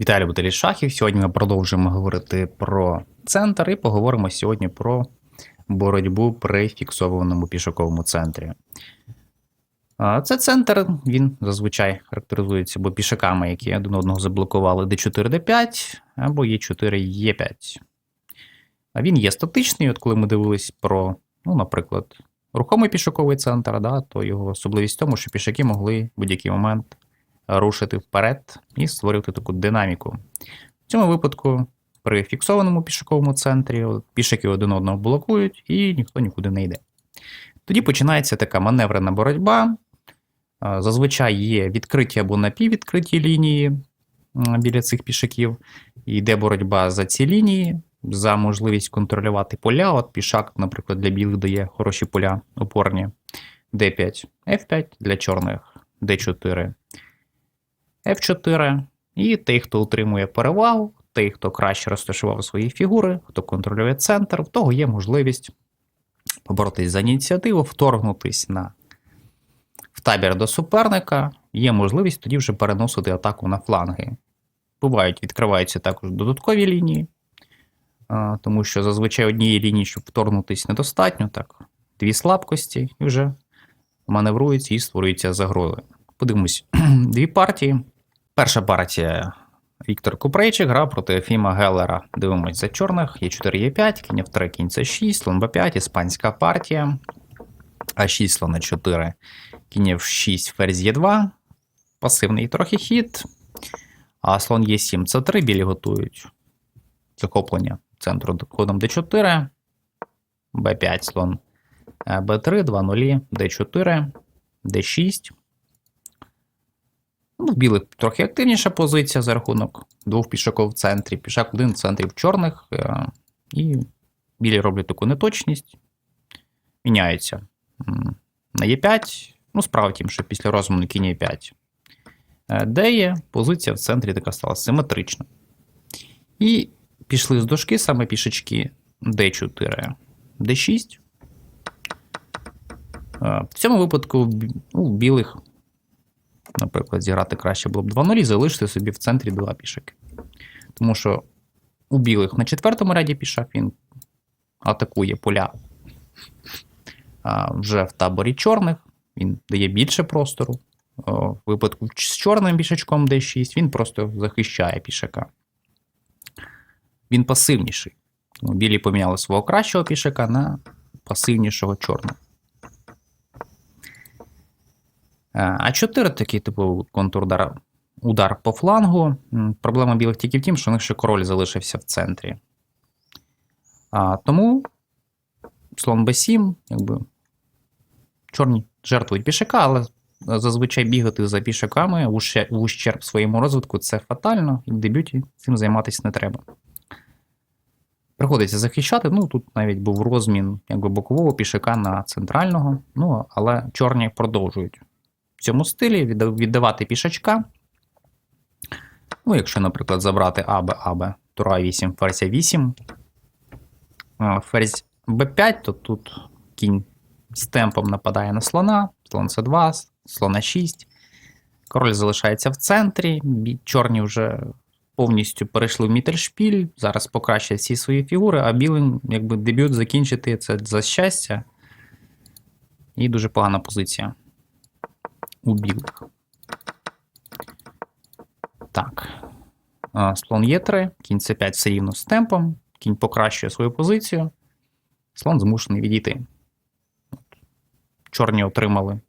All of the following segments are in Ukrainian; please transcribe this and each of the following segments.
Вітаю любителі шахів. Сьогодні ми продовжуємо говорити про центр і поговоримо сьогодні про боротьбу при фіксованому пішоковому центрі. Це центр, він зазвичай характеризується або пішаками, які один одного заблокували d4, d5, або e4, e5. А він є статичний, от коли ми дивились про, ну, наприклад, рухомий пішоковий центр, да, то його особливість в тому, що пішаки могли в будь-який момент рушити вперед і створювати таку динаміку. В цьому випадку при фіксованому пішоковому центрі пішаки один одного блокують і ніхто нікуди не йде. Тоді починається така маневрена боротьба. Зазвичай є відкриті або напіввідкриті лінії біля цих пішаків. І йде боротьба за ці лінії, за можливість контролювати поля. От пішак, наприклад, для білих дає хороші поля опорні. D5, F5 для чорних, D4, F4. І той, хто отримує перевагу, той, хто краще розташував свої фігури, хто контролює центр, в того є можливість поборотись за ініціативу, вторгнутись на в табір до суперника, є можливість тоді вже переносити атаку на фланги. Бувають, відкриваються також додаткові лінії, тому що зазвичай однієї лінії, щоб вторгнутись, недостатньо, так, дві слабкості, і вже маневруються і створюються загрози. Подивимось, дві партії. Перша партія Віктор Купрейчик грав проти Ефіма Геллера. Дивимось за чорних. Є4, Є5, кінь F3, кінь С6, слон Б5, іспанська партія. А6, слон Е4, кінь F6, ферзь Е2. Пасивний трохи хід. А слон Е7, С3, білі готують захоплення центру ходом Д4. Б5, слон Б3, 2 0, Д4, Д6. Ну, в білих трохи активніша позиція за рахунок двох пішаків в центрі. Пішак один в центрі в чорних. е, І білі роблять таку неточність. Міняються на Е5. Ну, справа тім, що після розміну кінь Е5. Е, Де є позиція в центрі така стала симетрична. І пішли з дошки саме пішечки D4, D6. Е, В цьому випадку б- ну, у білих наприклад, зіграти краще було б 2-0 і залишити собі в центрі два пішаки. Тому що у білих на четвертому ряді пішак він атакує поля а вже в таборі чорних, він дає більше простору. В випадку з чорним пішачком D6 він просто захищає пішака. Він пасивніший. Білі поміняли свого кращого пішака на пасивнішого чорного. А 4 такий типу контрудар удар по флангу. Проблема білих тільки в тім, що у них ще король залишився в центрі. А, Тому слон b7, якби чорні жертвують пішака, але зазвичай бігати за пішаками в ущер- ущерб своєму розвитку це фатально, і в дебюті цим займатися не треба. Приходиться захищати. Ну, тут навіть був розмін якби, бокового пішака на центрального, ну, але чорні продовжують цьому стилі віддавати пішачка. Ну, якщо, наприклад, забрати АБ, АБ, тура 8, ферзь 8, ферзь Б5, то тут кінь з темпом нападає на слона, слон С2, слона 6. Король залишається в центрі. Чорні вже повністю перейшли в мітершпіль, зараз покращать всі свої фігури, а білим, якби дебют закінчити це за щастя. І дуже погана позиція у білих. Так. Слон Е3, кінь С5 все рівно з темпом, кінь покращує свою позицію. Слон змушений відійти. Чорні отримали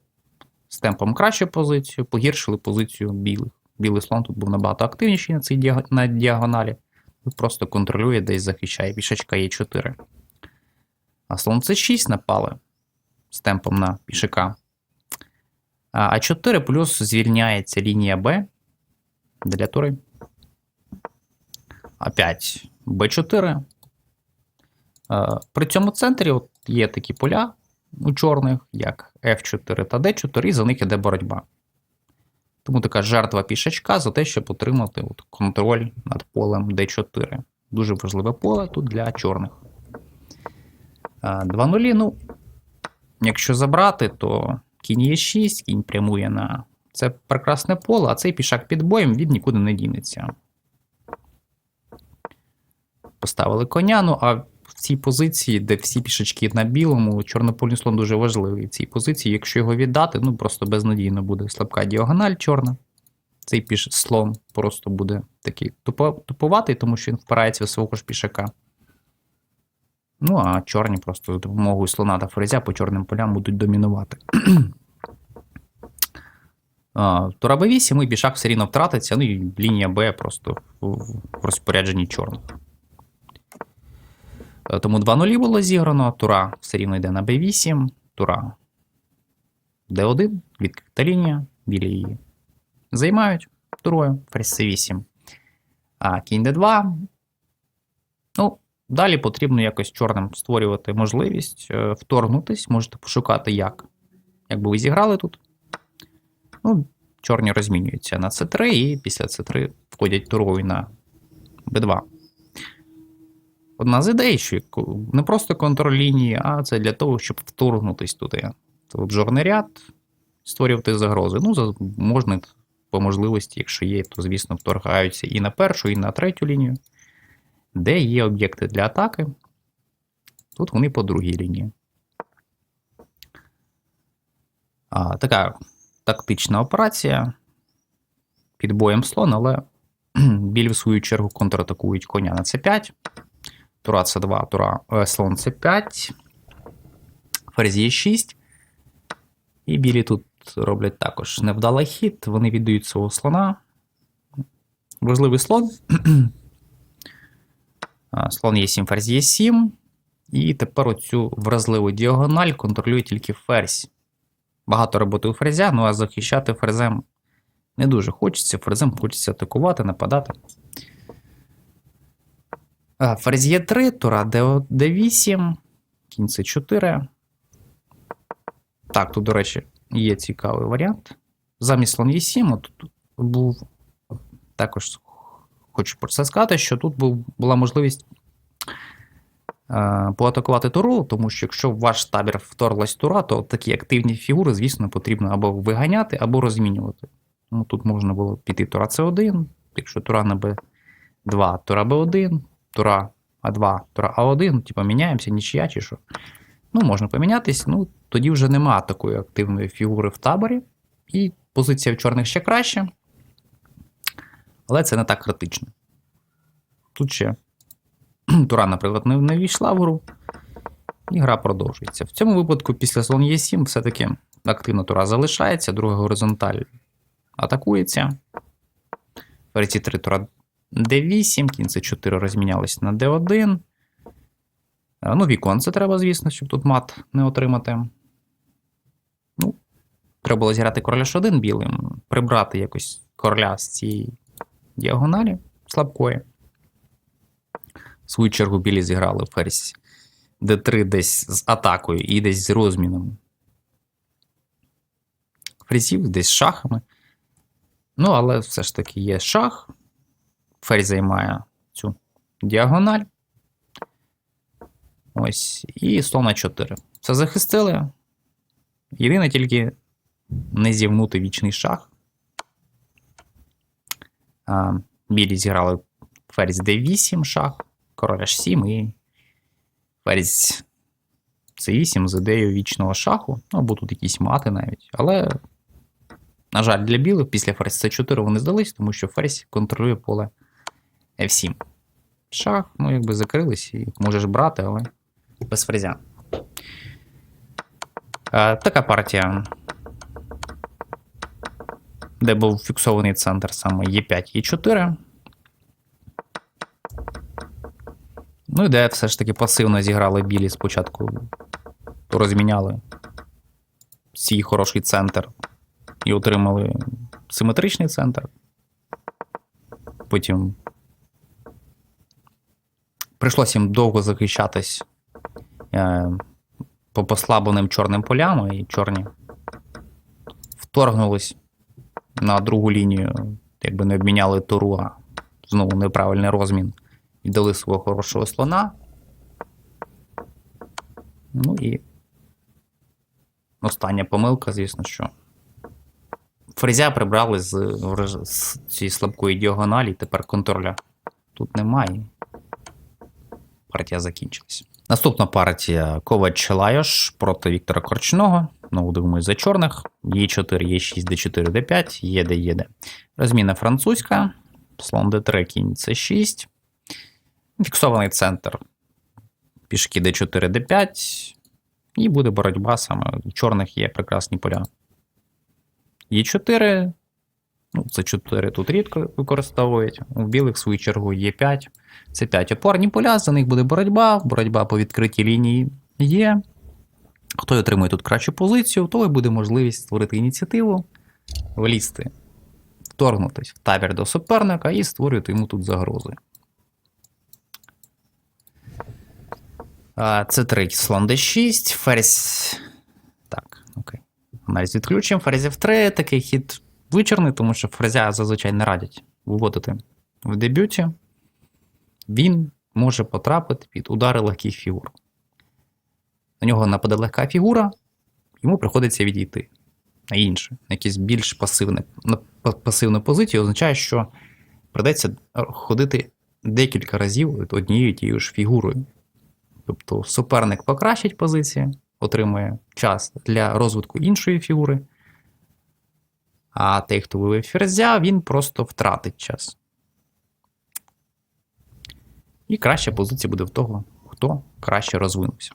з темпом кращу позицію, погіршили позицію білих. Білий слон тут був набагато активніший на цій на діагоналі. Просто контролює, десь захищає пішачка Е4. А слон С6 напали з темпом на пішака. А 4 плюс звільняється лінія Б для тури. А5 Б4. Е, При цьому центрі от є такі поля у чорних, як F4 та D4, і за них іде боротьба. Тому така жертва пішачка за те, щоб отримати от контроль над полем D4. Дуже важливе поле тут для чорних. 2 нулі, ну, якщо забрати, то Кінь є 6, кінь прямує на це прекрасне поле, а цей пішак під боєм він нікуди не дінеться. Поставили коня, ну а в цій позиції, де всі пішечки на білому, чорнопольний слон дуже важливий в цій позиції. Якщо його віддати, ну просто безнадійно буде слабка діагональ чорна. Цей піш слон просто буде такий тупо, тупуватий, тому що він впирається в свого ж пішака. Ну, а чорні просто за допомогою слона та ферзя по чорним полям будуть домінувати. Тура Б8 і пішак все рівно втратиться, ну і лінія Б просто в, розпорядженні чорних. Е, Тому 2 нулі було зіграно, тура все рівно йде на Б8, тура Д1, відкрита лінія, білі її займають турою, ферзь С8. А кінь Д2. Ну, далі потрібно якось чорним створювати можливість е, вторгнутись, можете пошукати як. Якби ви зіграли тут. Ну, чорні розмінюються на С3, і після С3 входять турою на Б2. Одна з ідей, що не просто контроль лінії, а це для того, щоб вторгнутись туди. Це обжорний ряд, створювати загрози. Ну, можна по можливості, якщо є, то, звісно, вторгаються і на першу, і на третю лінію. Де є об'єкти для атаки, тут вони по другій лінії. А, така тактична операція під боєм слон, але біль в свою чергу контратакують коня на c5. Тура c2, тура е, слон c5, ферзь e6. І білі тут роблять також невдалий хід. Вони віддають свого слона. Важливий слон. Слон Е7, ферзь Е7. І тепер оцю вразливу діагональ контролює тільки ферзь. Багато роботи у ферзя, ну а захищати ферзем не дуже хочеться. Ферзем хочеться атакувати, нападати. Ферзь Е3, тура Д8, кінь С4. Так, тут, до речі, є цікавий варіант. Замість слон Е7 от тут був також хочу про це сказати, що тут була можливість е, поатакувати туру, тому що якщо в ваш табір вторглась тура, то такі активні фігури, звісно, потрібно або виганяти, або розмінювати. Ну, тут можна було піти тура С1, якщо тура на Б2, тура Б1, тура А2, тура А1, типу міняємося, нічия чи що. Ну, можна помінятись, ну тоді вже нема такої активної фігури в таборі, і позиція в чорних ще краще. Але це не так критично. Тут ще Тура, наприклад, не, не війшла в гру, і гра продовжується. В цьому випадку, після слон Е7, все-таки активно Тура залишається, друга горизонталь атакується. Ферзь 3 Тура D8, кінь С4 розмінялись на D1. Е, Ну, віконце треба, звісно, щоб тут мат не отримати. Ну, треба було зіграти короля H1 білим, прибрати якось короля з цієї діагоналі слабкої. В свою чергу білі зіграли ферзь d3 десь з атакою і десь з розміном. Фрезів десь з шахами. Ну, але все ж таки є шах. Ферзь займає цю діагональ. Ось. І слон на 4. Все захистили. Єдине тільки не зівнути вічний шах. Білі зіграли ферзь d8 шах, король h7 і ферзь c8 з ідеєю вічного шаху. Ну, або тут якісь мати навіть. Але, на жаль, для білих після ферзь c4 вони здались, тому що ферзь контролює поле f7. Шах, ну, якби закрились і можеш брати, але без ферзя. А, така партія де був фіксований центр саме Е5 Е4. Ну і де все ж таки пасивно зіграли білі спочатку. Розміняли свій хороший центр і отримали симетричний центр. Потім прийшлося їм довго захищатись е, по послабленим чорним полям, і чорні вторгнулись на другу лінію, якби не обміняли туру, а знову неправильний розмін і дали свого хорошого слона. Ну і остання помилка, звісно, що фрезя прибрали з, з цієї слабкої діагоналі, тепер контроля тут немає. партія закінчилась. Наступна партія Ковач Лайош проти Віктора Корчного. Знову дивимось за чорних. Е4, Е6, Д4, Д5, ЄД, ЄД. Розміна французька. Слон Д3, кінь С6. Фіксований центр. Пішки Д4, Д5. І буде боротьба саме. У чорних є прекрасні поля. Е4. Ну, це 4 тут рідко використовують. У білих, в свою чергу, є 5. Це 5 опорні поля, за них буде боротьба. Боротьба по відкритій лінії є. Хто отримує тут кращу позицію, то і буде можливість створити ініціативу, влізти, вторгнутися в табір до суперника і створювати йому тут загрози. Це третій слон d6, ферзь. Так, окей. Аналіз відключимо. Ферзь f3, такий хід вичерний, тому що ферзя зазвичай не радять виводити в дебюті. Він може потрапити під удари легких фігур. На нього нападе легка фігура, йому приходиться відійти на інше, на якесь більш пасивне, на пасивну позицію, означає, що придеться ходити декілька разів однією тією ж фігурою. Тобто суперник покращить позиції, отримує час для розвитку іншої фігури, а той, хто вивів ферзя, він просто втратить час. І краща позиція буде в того, хто краще розвинувся.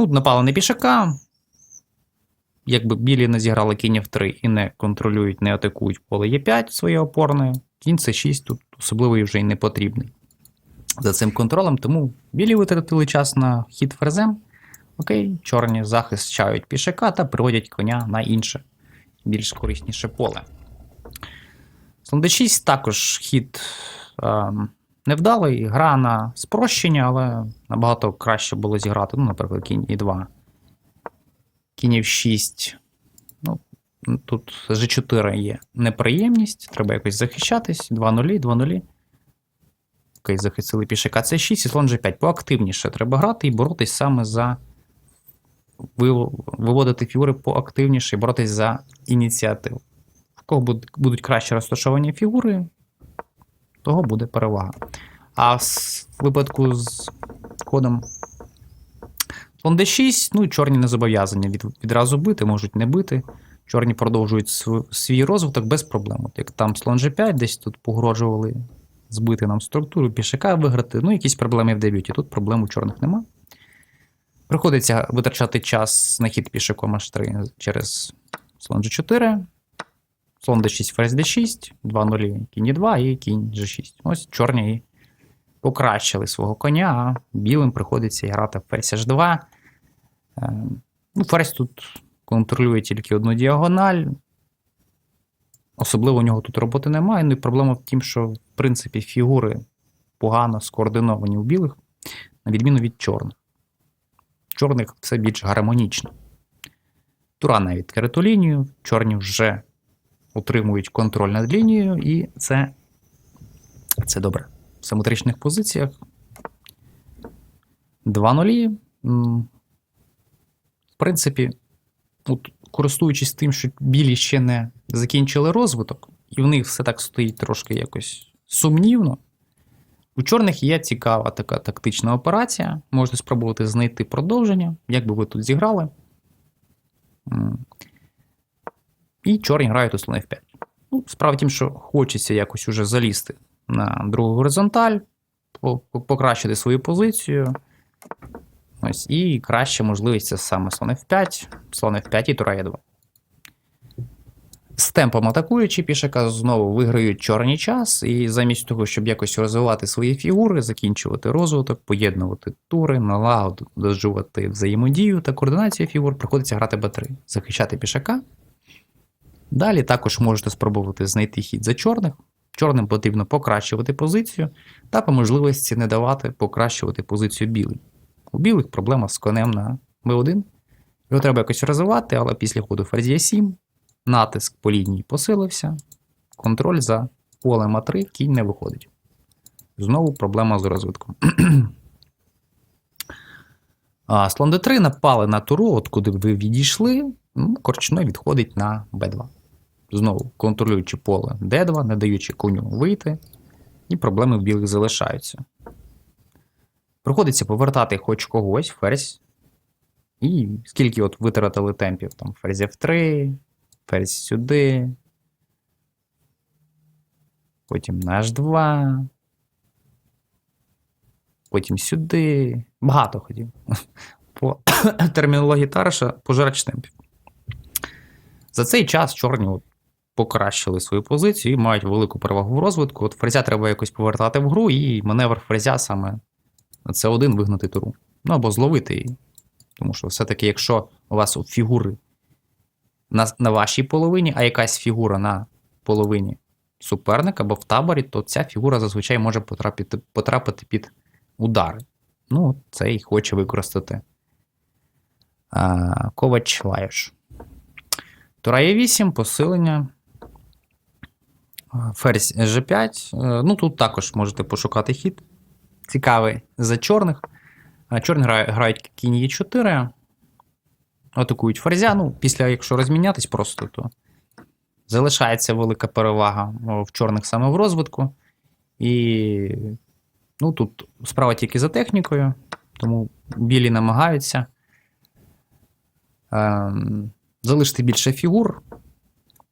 Ну, напали на пішака. Якби білі не зіграли кінь f3 і не контролюють, не атакують поле Е5 своє опорне, кінь С6 тут особливо вже й не потрібний. За цим контролем, тому білі витратили час на хід ферзем. Окей, чорні захищають пішака та приводять коня на інше, більш корисніше поле. Слон d6 також хід е, невдалий, гра на спрощення, але набагато краще було зіграти. Ну, наприклад, кінь і 2. Кінь f6. Ну, тут G4 є неприємність, треба якось захищатись. 2-0, 2-0. Окей, захистили пішака С6 і слон G5. Поактивніше треба грати і боротись саме за. Виводити фігури поактивніше і боротись за ініціативу. В кого будуть краще розташовані фігури, того буде перевага. А в випадку з ходом слон d6, ну чорні не зобов'язані від, відразу бити, можуть не бити. Чорні продовжують св- свій розвиток без проблем. От Як там слон g5, десь тут погрожували збити нам структуру, пішака виграти. Ну, якісь проблеми в дебюті. Тут проблем у чорних нема. Приходиться витрачати час на хід пішаком h3 через слон g4. Слон d6, ферзь d6, 2-0, кінь e2 і кінь g6. Ось чорні і покращили свого коня, а білим приходиться грати ферзь h2. Е, Ну, ферзь тут контролює тільки одну діагональ. Особливо у нього тут роботи немає. Ну і проблема в тім, що, в принципі, фігури погано скоординовані у білих, на відміну від чорних. Чорних все більш гармонічно. Тура на відкриту лінію, чорні вже утримують контроль над лінією, і це, це добре. В симетричних позиціях 2-0. В принципі, от, користуючись тим, що білі ще не закінчили розвиток, і в них все так стоїть трошки якось сумнівно. У чорних є цікава така тактична операція. Можете спробувати знайти продовження, як би ви тут зіграли. І чорні грають у слон F5. Ну, справа в тім, що хочеться якось уже залізти на другу горизонталь, по- по- покращити свою позицію. Ось, і краща можливість це саме слон F5, слон F5 і тура Е2. З темпом атакуючи пішака знову виграють чорний час, і замість того, щоб якось розвивати свої фігури, закінчувати розвиток, поєднувати тури, налагоджувати взаємодію та координацію фігур, приходиться грати Б3, захищати пішака. Далі також можете спробувати знайти хід за чорних. Чорним потрібно покращувати позицію та по можливості не давати покращувати позицію білим. У білих проблема з конем на b1. Його треба якось розвивати, але після ходу ферзь 7 натиск по лінії посилився, контроль за полем А3 кінь не виходить. Знову проблема з розвитком. а, слон d3 напали на туру, от куди ви відійшли, ну, корчно відходить на b2. Знову контролюючи поле d2, не даючи коню вийти, і проблеми в білих залишаються. Приходиться повертати хоч когось, ферзь. І скільки от витратили темпів? Там ферзь F3, ферзь сюди. Потім на H2. Потім сюди. Багато ходів. По термінології Тараша пожирач темпів. За цей час чорні от покращили свою позицію і мають велику перевагу в розвитку. От фрезя треба якось повертати в гру, і маневр фрезя саме це один вигнати туру. Ну або зловити її. Тому що все-таки, якщо у вас фігури на, на вашій половині, а якась фігура на половині суперника або в таборі, то ця фігура зазвичай може потрапити, потрапити під удари. Ну, це і хоче використати Ковач Лайош. Тура Е8, посилення. Ферзь G5. Е, Ну, тут також можете пошукати хід. Цікавий за чорних. Чорні грають кінь Е4. Атакують ферзя. Ну, після, якщо розмінятись просто, то залишається велика перевага в чорних саме в розвитку. І ну, тут справа тільки за технікою, тому білі намагаються ем, залишити більше фігур,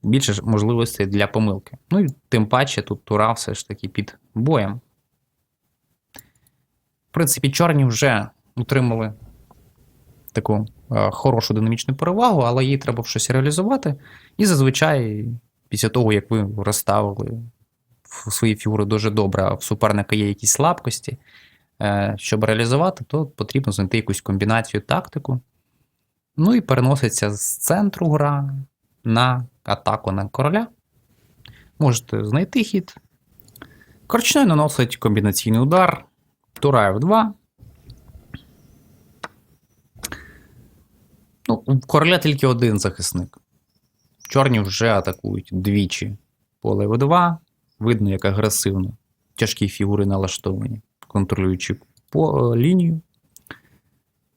більше можливостей для помилки. Ну і тим паче тут тура все ж таки під боєм. В принципі, чорні вже отримали таку е, хорошу динамічну перевагу, але її треба щось реалізувати. І зазвичай, після того, як ви розставили свої фігури дуже добре, а в суперника є якісь слабкості, е, щоб реалізувати, то потрібно знайти якусь комбінацію тактику. Ну і переноситься з центру гра на атаку на короля. Можете знайти хід. Корчной наносить комбінаційний удар. Тура F2. Ну, у короля тільки один захисник. Чорні вже атакують двічі. Поле В2. Видно, як агресивно. Тяжкі фігури налаштовані, контролюючи по е, лінію.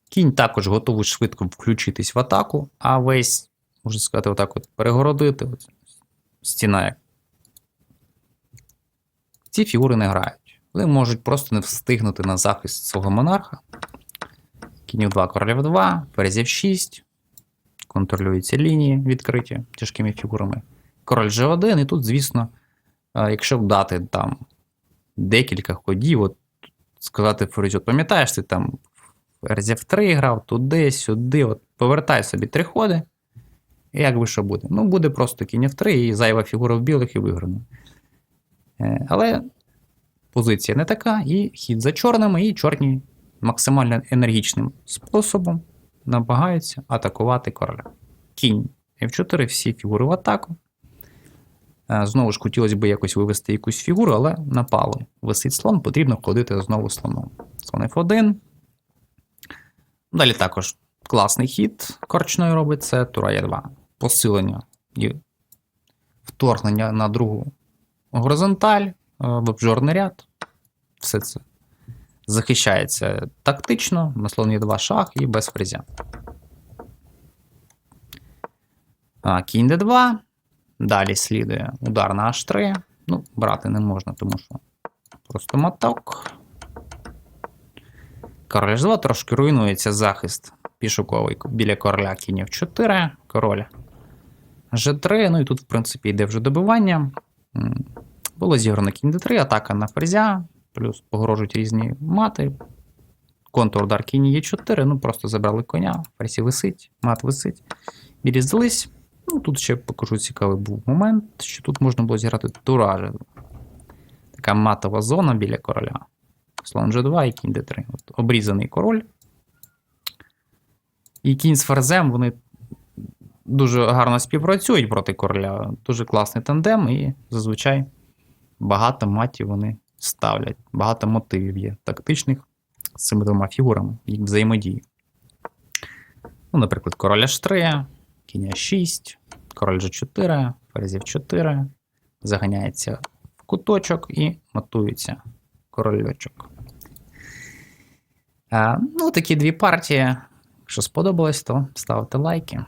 Кінь також готовий швидко включитись в атаку, а весь, можна сказати, отак от перегородити. От, стіна як. Ці фігури не грають. Вони можуть просто не встигнути на захист свого монарха. Кінь 2, король 2, ферзь F6. Контролюються лінії відкриті тяжкими фігурами. Король G1, і тут, звісно, е, якщо б дати там декілька ходів, от сказати ферзь, от пам'ятаєш, ти там ферзь F3 грав, туди, сюди, от повертай собі три ходи. Як би що буде? Ну, буде просто кінь F3 і зайва фігура в білих і виграно. Е, Але позиція не така, і хід за чорними, і чорні максимально енергічним способом намагаються атакувати короля. Кінь F4, всі фігури в атаку. Е, Знову ж хотілося б якось вивести якусь фігуру, але напали. Висить слон, потрібно ходити знову слоном. Слон F1. Далі також класний хід корчною робить це Тура Е2. Посилення і вторгнення на другу горизонталь, е, в обжорний ряд. Все це захищається тактично, на слон Е2 шах і без фрезя. Кінь Д2. Далі слідує удар на H3. Ну, брати не можна, тому що просто моток. Король H2 трошки руйнується захист пішуковий біля короля кінь F4, король G3. Ну і тут, в принципі, йде вже добивання. Було зіграно кінь D3, атака на ферзя, плюс погрожують різні мати. Контрудар кінь Е4, ну просто забрали коня, ферзі висить, мат висить. Білі здались. Ну, тут ще покажу цікавий був момент, що тут можна було зіграти туража. Така матова зона біля короля. Слон G2 і кінь D3. От обрізаний король. І кінь з ферзем вони дуже гарно співпрацюють проти короля. Дуже класний тандем, і зазвичай багато матів вони ставлять. Багато мотивів є тактичних з цими двома фігурами, їх взаємодії. Ну, наприклад, король H3, кінь А6, король G4, ферзь F4, заганяється в куточок і матується корольочок. А, ну, такі дві партії. Якщо сподобалось, то ставте лайки.